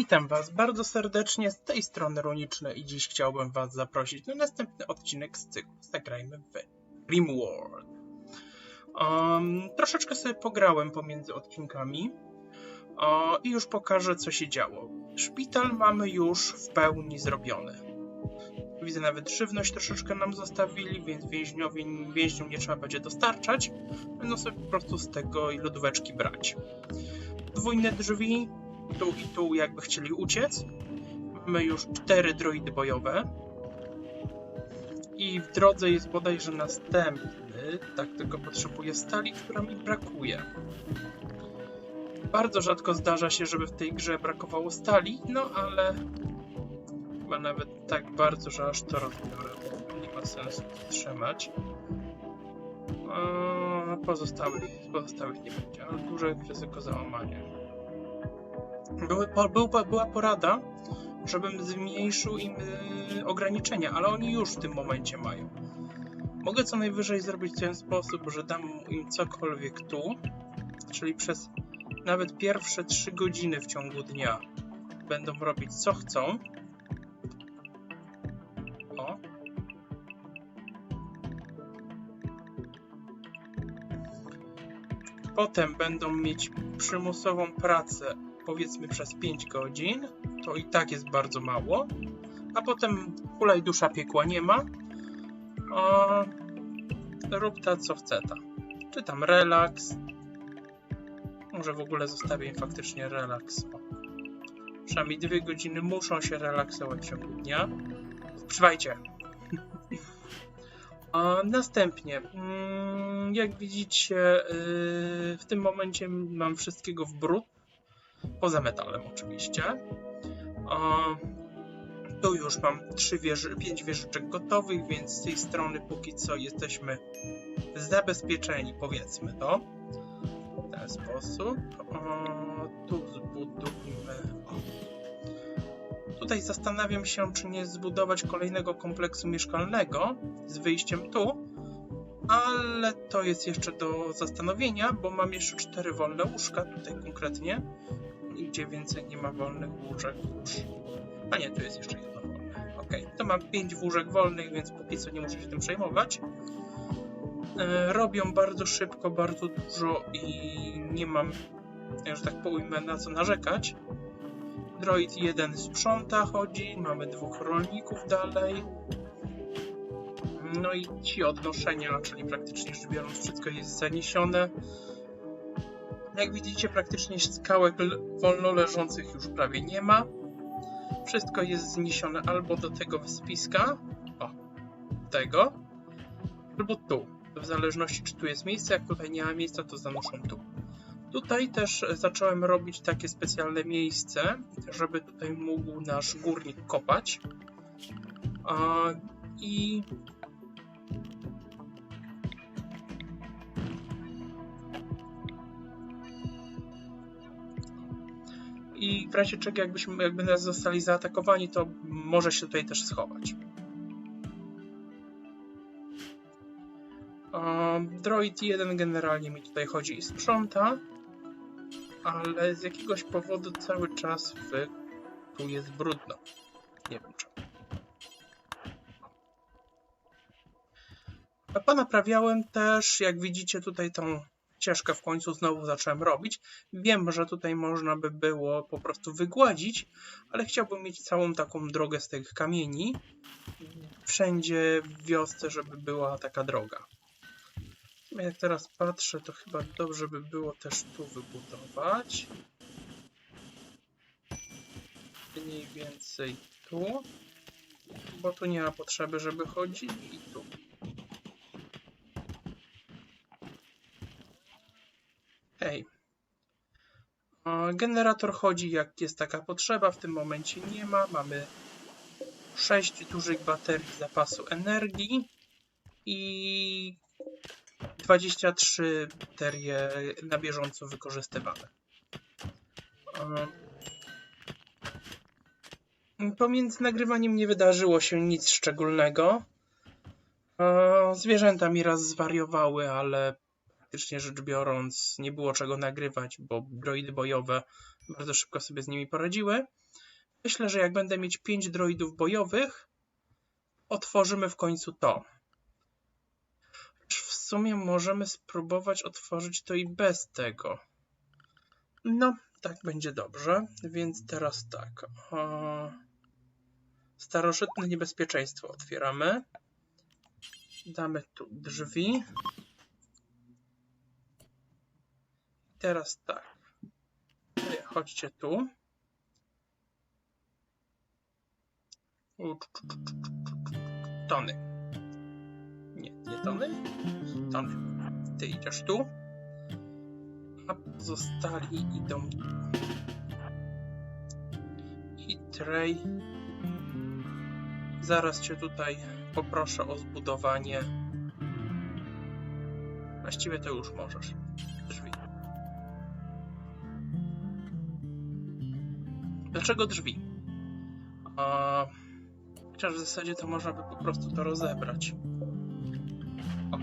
Witam Was bardzo serdecznie z tej strony Runiczne i dziś chciałbym Was zaprosić na następny odcinek z cyklu Zagrajmy w RimWorld. Um, troszeczkę sobie pograłem pomiędzy odcinkami i już pokażę co się działo. Szpital mamy już w pełni zrobiony. Widzę nawet żywność troszeczkę nam zostawili, więc więźniowie, więźniom nie trzeba będzie dostarczać. Będą sobie po prostu z tego i lodóweczki brać. Podwójne drzwi, tu i tu jakby chcieli uciec. Mamy już cztery droidy bojowe. I w drodze jest bodajże następny. Tak, tylko potrzebuję stali, która mi brakuje. Bardzo rzadko zdarza się, żeby w tej grze brakowało stali, no ale chyba nawet tak bardzo, że aż to rozbiorę, nie ma sensu trzymać. Pozostałych, pozostałych nie będzie, ale duże ryzyko załamania. Były, był, była porada, żebym zmniejszył im y, ograniczenia, ale oni już w tym momencie mają. Mogę co najwyżej zrobić w ten sposób, że dam im cokolwiek tu, czyli przez nawet pierwsze 3 godziny w ciągu dnia będą robić co chcą. O. Potem będą mieć przymusową pracę powiedzmy przez 5 godzin, to i tak jest bardzo mało, a potem hulaj dusza piekła nie ma, o, rób ta co chce ta. Czy tam relaks, może w ogóle zostawię im faktycznie relaks. Przynajmniej dwie godziny muszą się relaksować w ciągu dnia. Przywajcie. A następnie, mm, jak widzicie, yy, w tym momencie mam wszystkiego w brud, poza metalem oczywiście. Tu już mam trzy wieży, pięć wieżyczek gotowych, więc z tej strony póki co jesteśmy zabezpieczeni, powiedzmy to. W ten sposób. O, tu zbudujmy. O. Tutaj zastanawiam się, czy nie zbudować kolejnego kompleksu mieszkalnego z wyjściem tu, ale to jest jeszcze do zastanowienia, bo mam jeszcze cztery wolne łóżka tutaj konkretnie. Nigdzie więcej nie ma wolnych łóżek. A nie, tu jest jeszcze jedno wolne. Ok, to mam pięć łóżek wolnych, więc póki co nie muszę się tym przejmować. E, robią bardzo szybko, bardzo dużo i nie mam, że tak powiem, na co narzekać. Droid jeden sprząta, chodzi, mamy dwóch rolników dalej. No i ci odnoszenia, czyli praktycznie rzecz biorąc wszystko jest zaniesione. Jak widzicie, praktycznie skałek wolno leżących już prawie nie ma. Wszystko jest zniesione albo do tego wyspiska, o, tego, albo tu. W zależności czy tu jest miejsce, jak tutaj nie ma miejsca, to zanoszą tu. Tutaj też zacząłem robić takie specjalne miejsce, żeby tutaj mógł nasz górnik kopać. I i w razie czego jakbyśmy, jakby nas zostali zaatakowani, to może się tutaj też schować. Droid 1 generalnie mi tutaj chodzi i sprząta, ale z jakiegoś powodu cały czas w... tu jest brudno. Nie wiem czemu. A ponaprawiałem też, jak widzicie tutaj tą ścieżkę w końcu znowu zacząłem robić. Wiem, że tutaj można by było po prostu wygładzić, ale chciałbym mieć całą taką drogę z tych kamieni. Wszędzie w wiosce, żeby była taka droga. Jak teraz patrzę, to chyba dobrze by było też tu wybudować. Mniej więcej tu. Bo tu nie ma potrzeby, żeby chodzić i tu. Generator chodzi jak jest taka potrzeba, w tym momencie nie ma. Mamy 6 dużych baterii zapasu energii i 23 baterie na bieżąco wykorzystywane. Pomiędzy nagrywaniem nie wydarzyło się nic szczególnego. Zwierzęta mi raz zwariowały, ale praktycznie rzecz biorąc nie było czego nagrywać, bo droidy bojowe bardzo szybko sobie z nimi poradziły. Myślę, że jak będę mieć 5 droidów bojowych, otworzymy w końcu to. W sumie możemy spróbować otworzyć to i bez tego. No, tak będzie dobrze. Więc teraz tak. Starożytne niebezpieczeństwo otwieramy. Damy tu drzwi. Teraz tak. Chodźcie tu. Tony. Nie, nie Tony. Tony. Ty idziesz tu. A pozostali idą tu. I Trey. Zaraz cię tutaj poproszę o zbudowanie. Właściwie to już możesz. Dlaczego drzwi? A, chociaż w zasadzie to można by po prostu to rozebrać. O.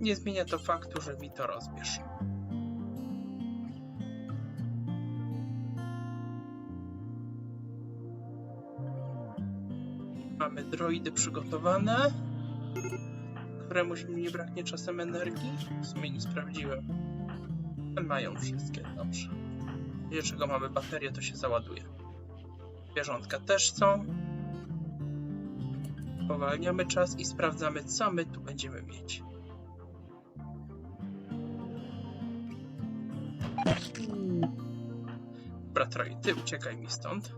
Nie zmienia to faktu, że mi to rozbierz. Mamy droidy przygotowane. Któremuś nie braknie czasem energii? W sumie nie sprawdziłem. Mają wszystkie, dobrze. Jeżeli mamy baterię, to się załaduje. Zwierzątka też są. Powalniamy czas i sprawdzamy, co my tu będziemy mieć. Dobra, ty uciekaj mi stąd.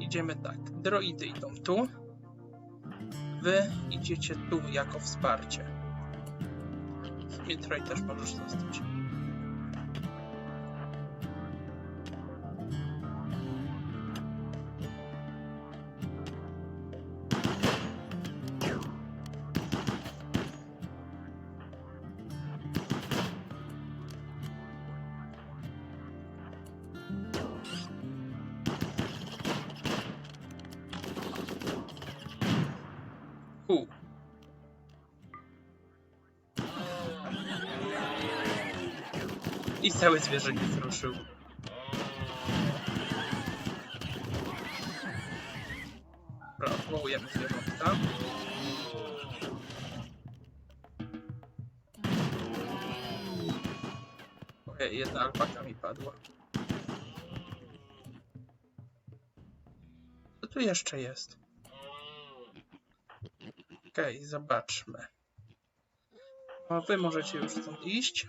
Idziemy tak. Droidy idą tu. Wy idziecie tu jako wsparcie. W sumie Troy też możesz zostać. U. I całe zwierzę nie zruszył. Dobra, odwołujemy zwierzątka. Ojej, jedna alpaka mi padła. Co tu jeszcze jest? Okej, zobaczmy. A wy możecie już stąd iść.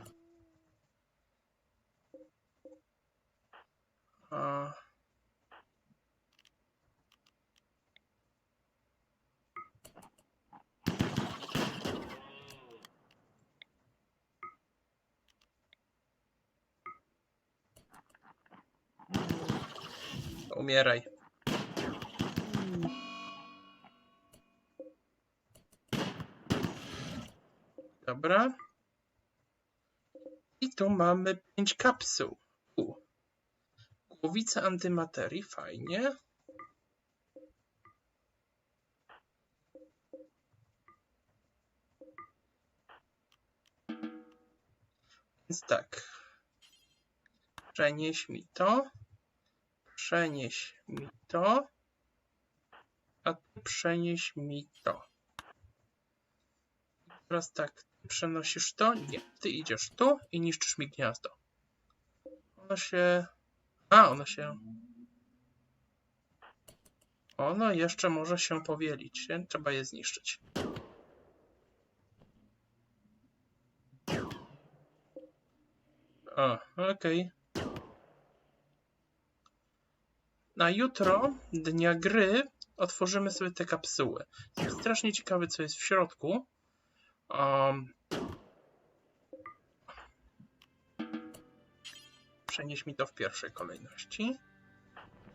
A... Umieraj. Dobra. I tu mamy pięć kapsuł. U. Głowice antymaterii, fajnie. Więc tak. Przenieś mi to. Przenieś mi to. A ty przenieś mi to. Teraz tak, przenosisz to? Nie, ty idziesz tu i niszczysz mi gniazdo. Ono się... A, ono się... Ono jeszcze może się powielić, trzeba je zniszczyć. O, okej. Na jutro, dnia gry, otworzymy sobie te kapsuły. Jestem strasznie ciekawy, co jest w środku. Um, przenieś mi to w pierwszej kolejności.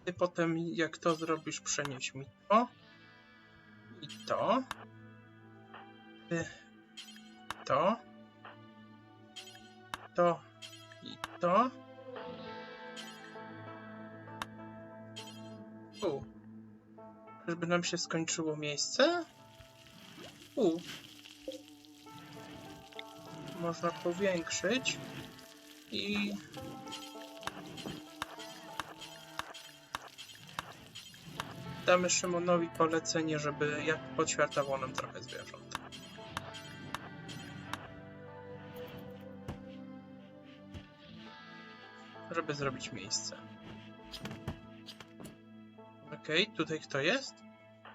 Ty potem, jak to zrobisz, przenieś mi to. I to. Ty, to. To. I to. U. Żeby nam się skończyło miejsce? U. Można powiększyć. I damy Szymonowi polecenie, żeby jak podświartował nam trochę zwierząt. Żeby zrobić miejsce. Okej, tutaj kto jest?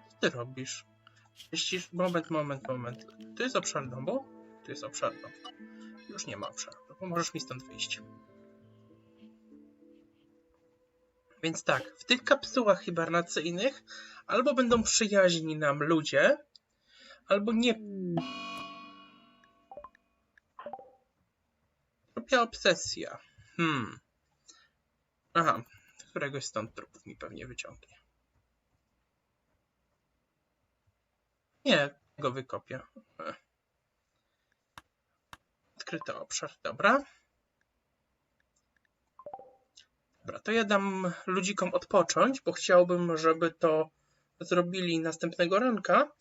Co ty robisz? Ścisz... Moment, moment, moment. Tu jest obszar domu? Tu jest obszar domu. Już nie ma obszaru. Możesz mi stąd wyjść. Więc tak, w tych kapsułach hibernacyjnych albo będą przyjaźni nam ludzie, albo nie. Trupia obsesja. Hmm. Aha, któregoś stąd trupów mi pewnie wyciągnie. Nie, go wykopię. E. Odkryty obszar, dobra. Dobra, to ja dam ludzikom odpocząć, bo chciałbym, żeby to zrobili następnego ranka,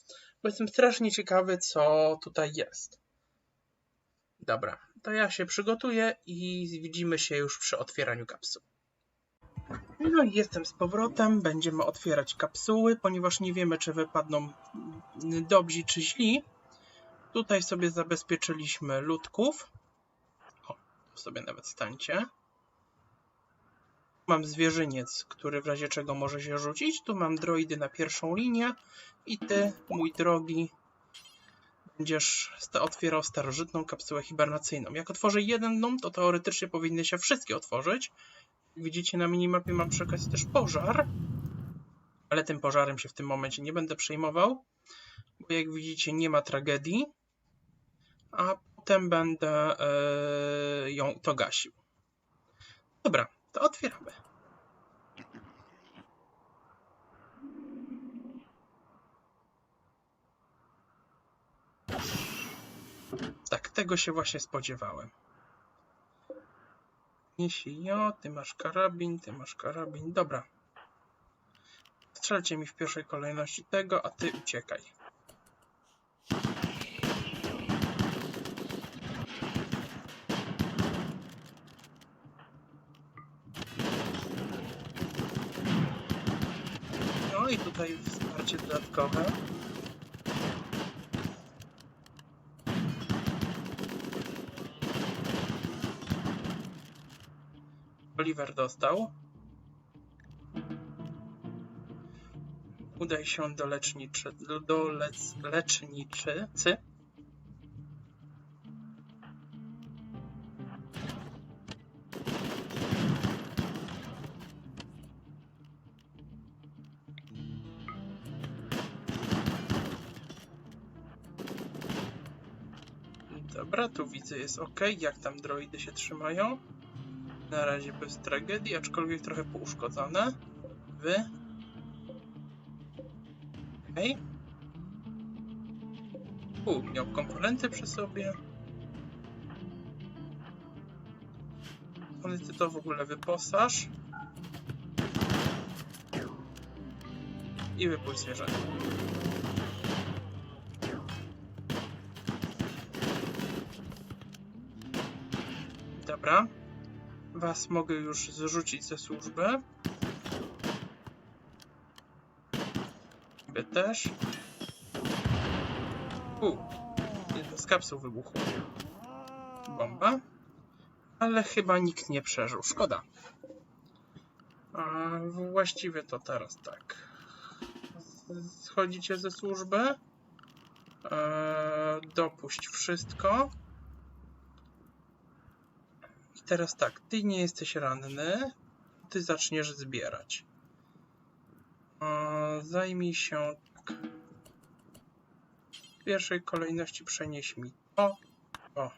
bo jestem strasznie ciekawy, co tutaj jest. Dobra, to ja się przygotuję i widzimy się już przy otwieraniu kapsuł. No i jestem z powrotem. Będziemy otwierać kapsuły, ponieważ nie wiemy, czy wypadną mm, dobrzy czy źli. Tutaj sobie zabezpieczyliśmy ludków. O, tu sobie nawet stańcie. Mam zwierzyniec, który w razie czego może się rzucić. Tu mam droidy na pierwszą linię. I ty, mój drogi, będziesz otwierał starożytną kapsułę hibernacyjną. Jak otworzę jeden dom, to teoretycznie powinny się wszystkie otworzyć. Widzicie na minimapie mam przy okazji też pożar. Ale tym pożarem się w tym momencie nie będę przejmował. Bo jak widzicie nie ma tragedii. A potem będę e, ją to gasił. Dobra, to otwieramy. Tak, tego się właśnie spodziewałem. Jeśli jo, ty masz karabin, ty masz karabin. Dobra. Strzelcie mi w pierwszej kolejności tego, a ty uciekaj. No i tutaj wsparcie dodatkowe. Oliver dostał. Udaj się do leczniczy, do, lec, leczniczycy. Dobra, tu widzę jest ok. Jak tam droidy się trzymają? Na razie bez tragedii, aczkolwiek trochę pouszkodzone. Wy. Okej. U, miał komponenty przy sobie. Ale ty to w ogóle wyposaż. I wypuść zwierzęta. Was mogę już zrzucić ze służby. Wy też. U, jedna z kapsuł wybuchła. Bomba. Ale chyba nikt nie przeżył. Szkoda. A właściwie to teraz tak. Schodzicie ze służby. Eee, dopuść wszystko. Teraz tak, ty nie jesteś ranny, ty zaczniesz zbierać. Zajmij się tak. W pierwszej kolejności przenieś mi to, to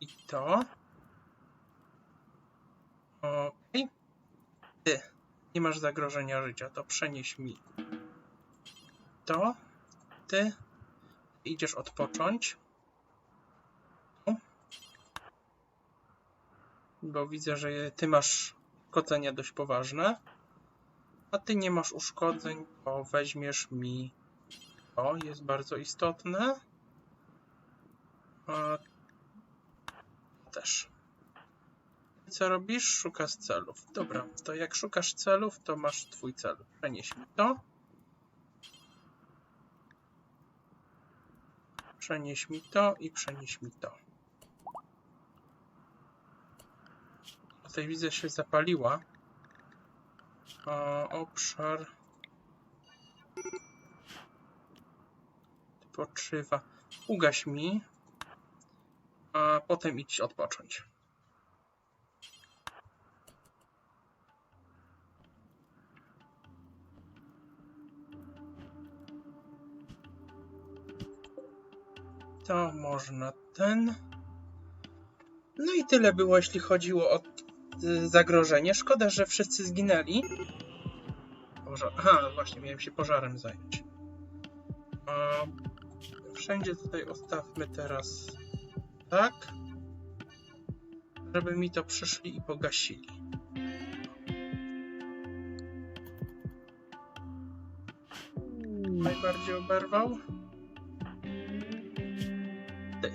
i to. Okej. Ty nie masz zagrożenia życia, to przenieś mi to, ty idziesz odpocząć. Bo widzę, że ty masz uszkodzenia dość poważne, a ty nie masz uszkodzeń, to weźmiesz mi to, jest bardzo istotne. A też. Co robisz? Szukasz celów. Dobra, to jak szukasz celów, to masz twój cel. Przenieś mi to. Przenieś mi to i przenieś mi to. Tutaj widzę się zapaliła. O, obszar. Odpoczywa. Ugaś mi. A potem idź odpocząć. To można ten. No i tyle było, jeśli chodziło o zagrożenie. Szkoda, że wszyscy zginęli. Pożar... Aha, właśnie, miałem się pożarem zająć. Wszędzie tutaj ostawmy teraz tak, żeby mi to przyszli i pogasili. Najbardziej oberwał? Ty.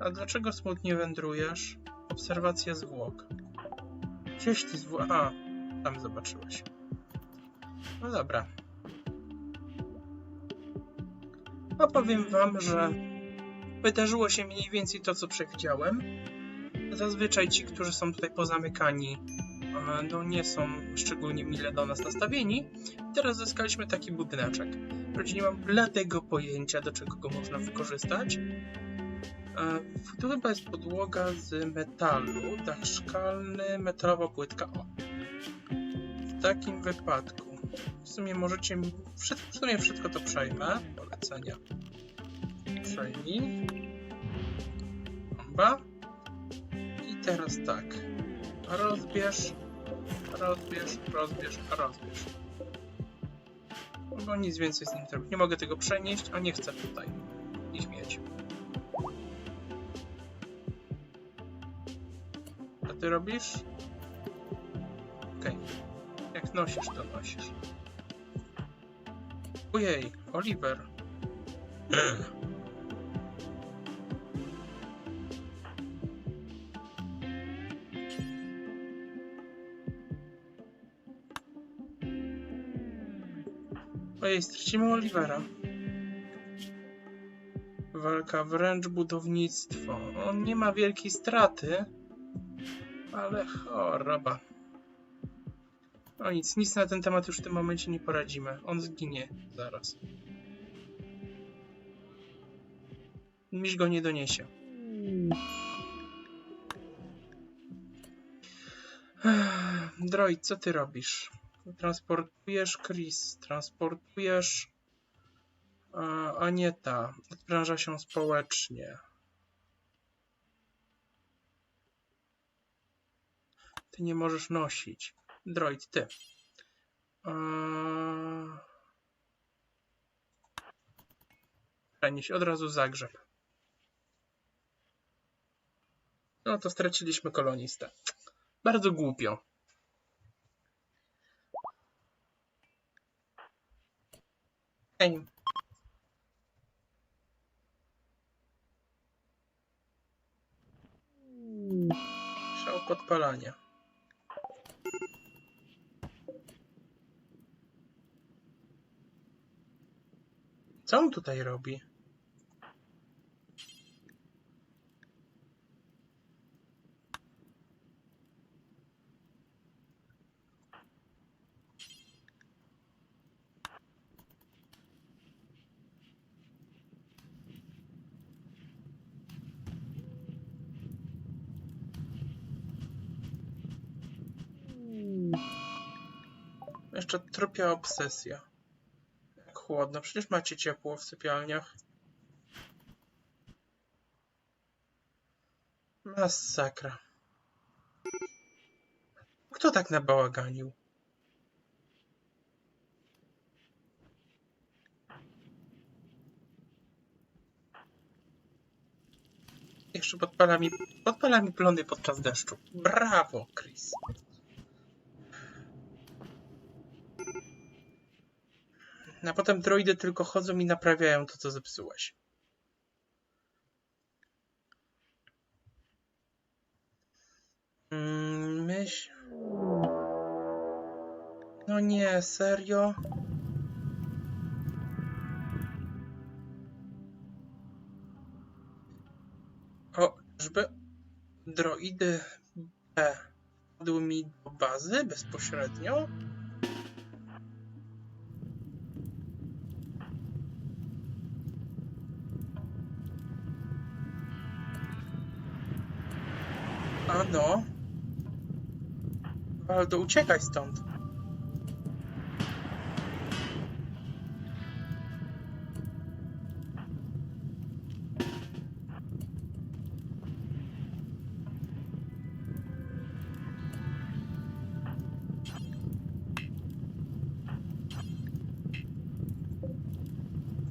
A dlaczego smutnie wędrujesz? Obserwacja zwłok. Ty zwłok... A, tam zobaczyłeś. No dobra. Opowiem wam, że wydarzyło się mniej więcej to, co przewidziałem. Zazwyczaj ci, którzy są tutaj pozamykani, e, no nie są szczególnie mile do nas nastawieni. Teraz zyskaliśmy taki budyneczek. Wprawdzie nie mam bladego pojęcia, do czego go można wykorzystać. E, chyba jest podłoga z metalu, dach szkalny, metalowa płytka. O. W takim wypadku w sumie możecie mi... W sumie wszystko to przejmę. Polecenia. Przejmij. Bomba. I teraz tak. Rozbierz, rozbierz, rozbierz, rozbierz. Bo nic więcej z nim zrobić. Nie mogę tego przenieść, a nie chcę tutaj ich mieć. Ty robisz? Okej. Jak nosisz, to nosisz. Ojej, Oliver. Ojej, stracimy Olivera. Walka wręcz budownictwo. On nie ma wielkiej straty, ale choroba. No nic, nic na ten temat już w tym momencie nie poradzimy. On zginie zaraz. Miś go nie doniesie. Droid, co ty robisz? Transportujesz Chris, transportujesz Anieta, odpręża się społecznie. Ty nie możesz nosić. Droid, ty. Eee... Od razu zagrzeb. No to straciliśmy kolonistę. Bardzo głupio. Ej. Szał podpalania. Co on tutaj robi? Jeszcze trupia obsesja. Chłodno, przecież macie ciepło w sypialniach. Masakra. Kto tak nabałaganił? Jeszcze podpala mi, podpala mi plony podczas deszczu. Brawo, Chris. A potem droidy tylko chodzą i naprawiają to, co zepsułeś. Mm, myśl... No nie, serio? O, żeby droidy B wpadły mi do bazy bezpośrednio? No. Waldo, uciekaj stąd.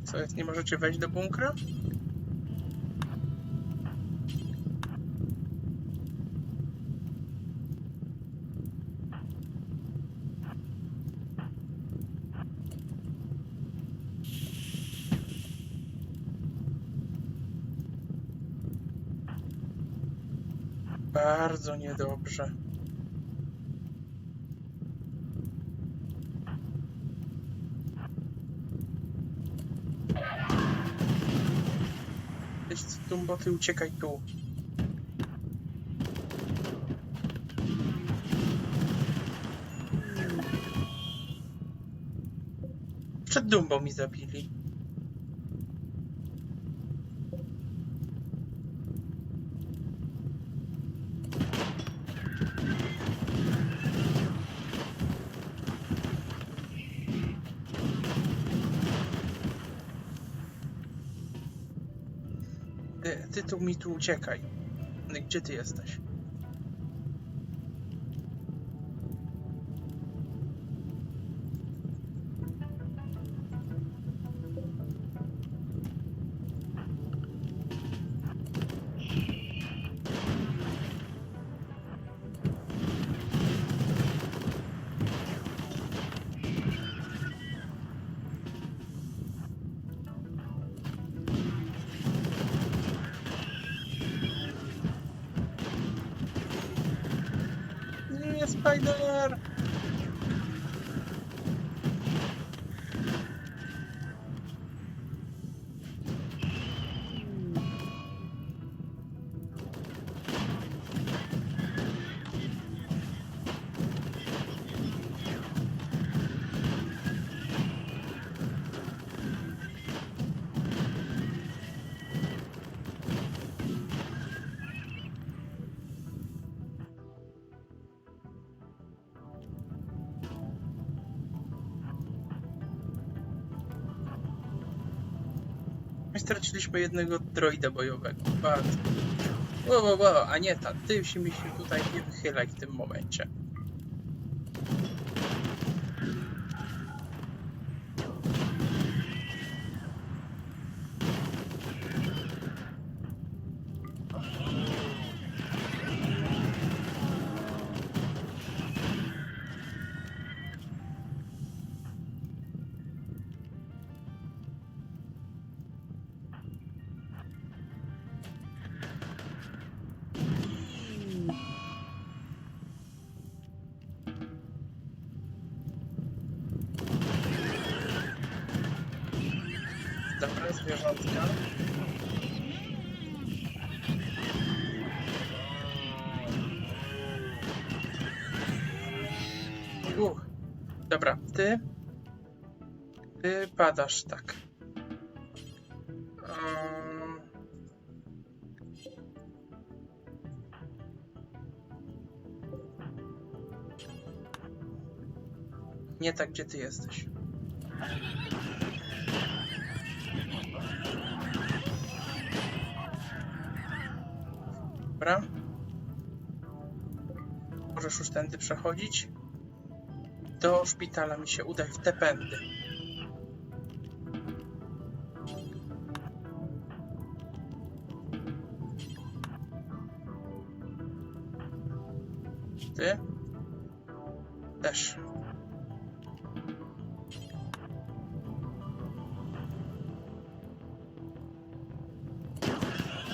Co jest, nie możecie wejść do bunkra? Bardzo niedobrze. Weź Dumboty, uciekaj tu. Przed Dumbą mi zabili. Tu mi tu uciekaj. Gdzie ty jesteś? Straciliśmy jednego droida bojowego. Bardzo. Wo, wo, wo, a nie ta. Ty się mi się tutaj nie wychylaj w tym momencie. Dobra, zwierzątka. Uch. Dobra, ty. Ty padasz, tak. Um... Nie tak, gdzie ty jesteś. Dobra. Możesz już tędy przechodzić. Do szpitala mi się udaj w te pędy. Ty? Też.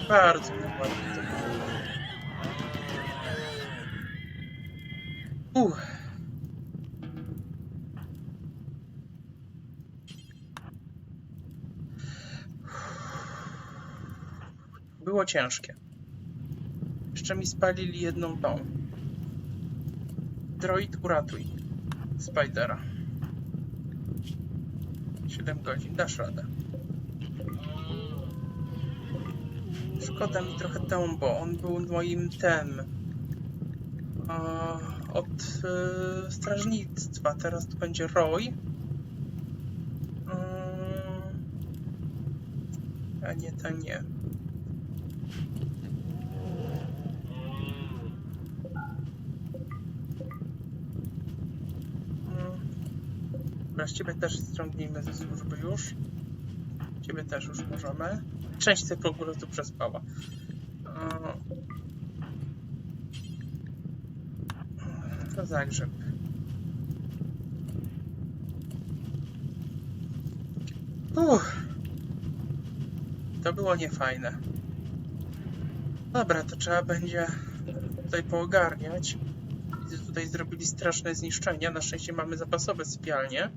Bardzo ładnie to było. Uch. Było ciężkie. Jeszcze mi spalili jedną tą. Droid uratuj. Spidera. 7 godzin, dasz radę. Szkoda mi trochę tą, bo on był moim tem. a, Od e, strażnictwa. Teraz to będzie Roy. Mm, A nie, to nie. Mm. Dobra, ciebie też ściągnijmy ze służby już. Ciebie też już możemy. Część z po prostu przespała. A, To zagrzeb. Uff. To było niefajne. Dobra, to trzeba będzie tutaj poogarniać. Widzę, tutaj zrobili straszne zniszczenia. Na szczęście mamy zapasowe sypialnie.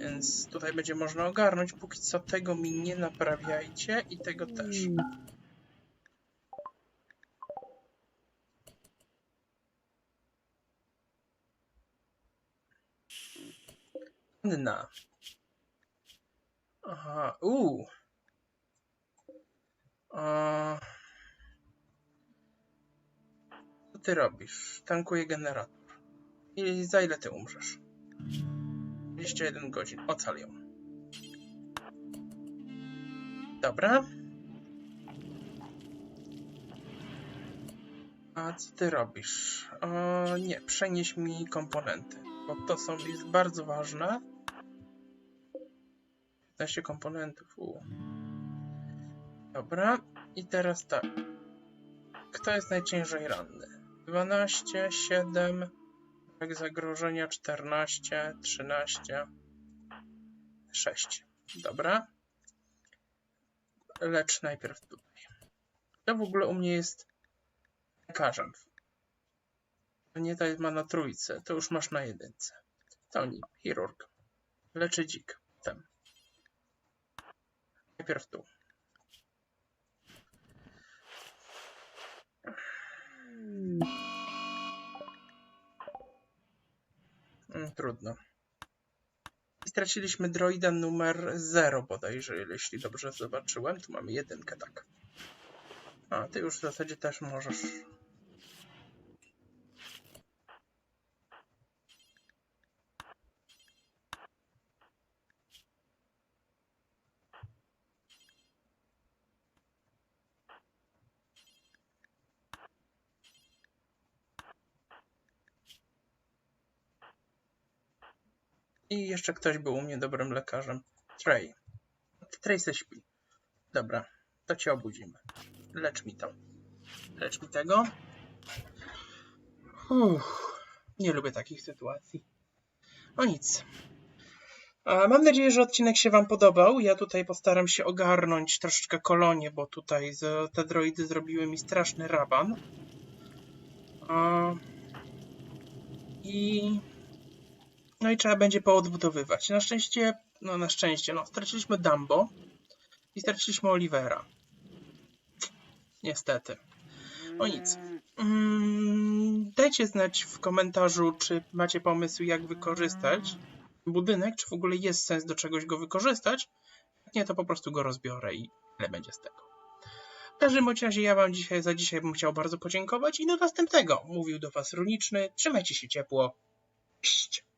Więc tutaj będzie można ogarnąć. Póki co tego mi nie naprawiajcie i tego też. Anna. Aha, uuu. A... Co ty robisz? Tankuję generator. I za ile ty umrzesz? 21 godzin. Ocal ją. Dobra. A co ty robisz? O, nie, przenieś mi komponenty, bo to są jest bardzo ważne. 15 komponentów. U. Dobra, i teraz tak. Kto jest najciężej ranny? 12, 7, brak zagrożenia 14, 13, 6. Dobra. Lecz najpierw tutaj. To w ogóle u mnie jest lekarzem. Nie to ma na trójce, to już masz na jedynce. Toni, chirurg. Leczy dzik. Ten. Najpierw tu. Mm, Trudno. I straciliśmy droida numer 0 bodajże, jeśli dobrze zobaczyłem. Tu mamy jedynkę, tak. A, ty już w zasadzie też możesz. I jeszcze ktoś był u mnie dobrym lekarzem. Trey. Trey se śpi. Dobra, to cię obudzimy. Lecz mi to. Lecz mi tego. Uff, nie lubię takich sytuacji. O nic. A, Mam nadzieję, że odcinek się Wam podobał. Ja tutaj postaram się ogarnąć troszeczkę kolonię, bo tutaj te droidy zrobiły mi straszny raban. I no i trzeba będzie poodbudowywać. Na szczęście, no na szczęście, no straciliśmy Dumbo i straciliśmy Olivera. Niestety. O nic. Mm, dajcie znać w komentarzu, czy macie pomysł, jak wykorzystać budynek, czy w ogóle jest sens do czegoś go wykorzystać. Jak nie, to po prostu go rozbiorę i tyle będzie z tego. W każdym razie ja Wam dzisiaj za dzisiaj bym chciał bardzo podziękować i do następnego. Mówił do Was Runiczny. Trzymajcie się ciepło. Cześć.